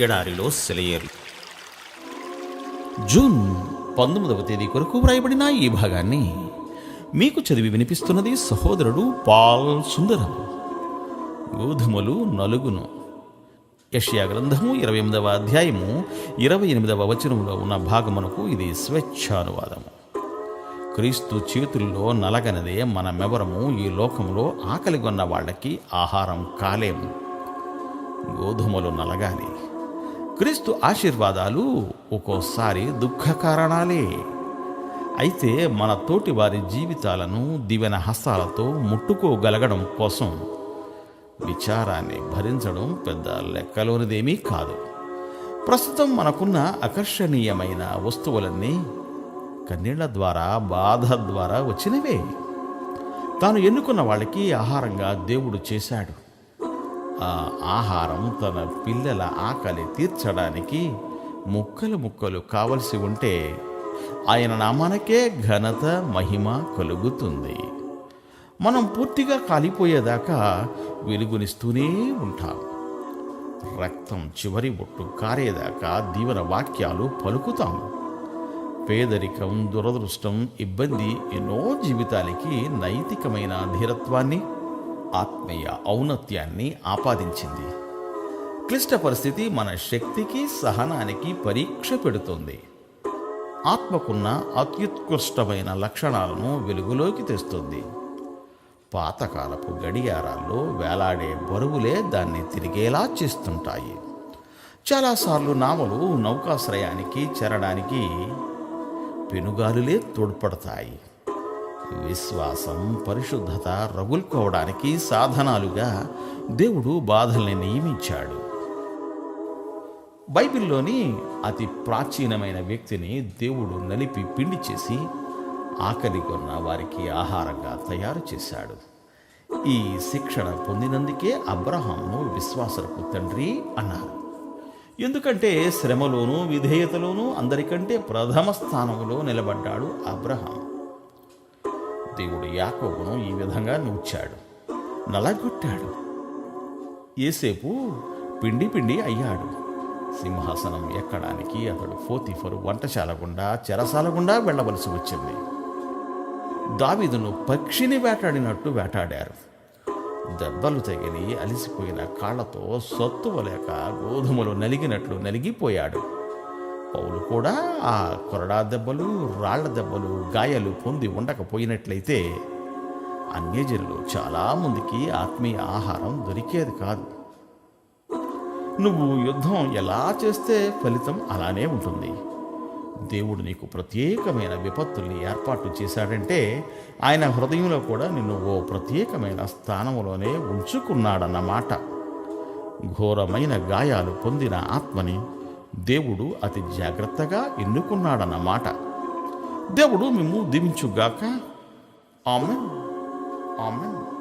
ఎడారిలో సెలయేరు జూన్ పంతొమ్మిదవ తేదీ కొరకు వ్రాయబడిన ఈ భాగాన్ని మీకు చదివి వినిపిస్తున్నది సహోదరుడు పాల్ సుందరం. గోధుమలు నలుగును. యష్యా గ్రంథము ఇరవై ఎనిమిదవ అధ్యాయము ఇరవై ఎనిమిదవ వచనంలో ఉన్న భాగమునకు ఇది స్వేచ్ఛానువాదము. క్రీస్తు చేతుల్లో నలగనదే మనమెవరము ఈ లోకంలో ఆకలిగొన్న వాళ్ళకి ఆహారం కాలేము. గోధుమలు నలగాలి. క్రీస్తు ఆశీర్వాదాలు ఒక్కోసారి దుఃఖ కారణాలే అయితే మన తోటి వారి జీవితాలను దివెన హస్తాలతో ముట్టుకోగలగడం కోసం విచారాన్ని భరించడం పెద్ద లెక్కలోనిదేమీ కాదు. ప్రస్తుతం మనకున్న ఆకర్షణీయమైన వస్తువులన్నీ కన్నీళ్ళ ద్వారా బాధ ద్వారా వచ్చినవే. తాను ఎన్నుకున్న వాళ్ళకి ఆహారంగా దేవుడు చేశాడు. ఆ ఆహారం తన పిల్లల ఆకలి తీర్చడానికి ముక్కలు ముక్కలు కావలసి ఉంటే ఆయన నామానకే ఘనత మహిమ కలుగుతుంది. మనం పూర్తిగా కాలిపోయేదాకా వెలుగునిస్తూనే ఉంటాం. రక్తం చివరి బొట్టు కారేదాకా దీవెన వాక్యాలు పలుకుతాం. పేదరికం దురదృష్టం ఇబ్బంది ఎన్నో జీవితాలకి నైతికమైన ధీరత్వాన్ని ఆత్మీయ ఔన్నత్యాన్ని ఆపాదించింది. క్లిష్ట పరిస్థితి మన శక్తికి సహనానికి పరీక్ష పెడుతుంది. ఆత్మకున్న అత్యుత్కృష్టమైన లక్షణాలను వెలుగులోకి తెస్తుంది. పాతకాలపు గడియారాల్లో వేలాడే బరువులే దాన్ని తిరిగేలా చేస్తుంటాయి. చాలాసార్లు నావలు నౌకాశ్రయానికి చేరడానికి పెనుగాలులే తోడ్పడతాయి. విశ్వాసం పరిశుద్ధత రగులుకోవడానికి సాధనాలుగా దేవుడు బాధల్ని నియమించాడు. బైబిల్లోని అతి ప్రాచీనమైన వ్యక్తిని దేవుడు నలిపి పిండి చేసి ఆకలి కొన్న వారికి ఆహారంగా తయారు చేశాడు. ఈ శిక్షణ పొందినందుకే అబ్రహాము విశ్వాసలకు తండ్రి అన్నారు. ఎందుకంటే శ్రమలోనూ విధేయతలోనూ అందరికంటే ప్రథమ స్థానంలో నిలబడ్డాడు అబ్రహాం దేవుడు యాకోబును ఈ విధంగా నూర్చాడు. నలగొట్టాడు. ఏసేపు పిండి పిండి అయ్యాడు. సింహాసనం ఎక్కడానికి అతడు ఫోతిఫరు వంటశాల గుండా చెరసాల గుండా వెళ్ళవలసి వచ్చింది. దావీదును పక్షిని వేటాడినట్టు వేటాడారు. దెబ్బలు తగిలి అలిసిపోయిన కాళ్ళతో సత్తువలేక గోధుమలు నలిగినట్లు నలిగిపోయాడు. పౌలు కూడా ఆ కొరడా దెబ్బలు రాళ్ళ దెబ్బలు గాయాలు పొంది ఉండకపోయినట్లయితే అన్యజనులు చాలామందికి ఆత్మీయ ఆహారం దొరికేది కాదు. నువ్వు యుద్ధం ఎలా చేస్తే ఫలితం అలానే ఉంటుంది. దేవుడు నీకు ప్రత్యేకమైన విపత్తుల్ని ఏర్పాటు చేశాడంటే ఆయన హృదయంలో కూడా నిన్ను ఓ ప్రత్యేకమైన స్థానంలోనే ఉంచుకున్నాడన్నమాట. ఘోరమైన గాయాలు పొందిన ఆత్మని దేవుడు అతి జాగ్రత్తగా ఎన్నుకున్నాడన్నమాట. దేవుడు మేము దీవించుగాక. ఆమెన్. ఆమెన్.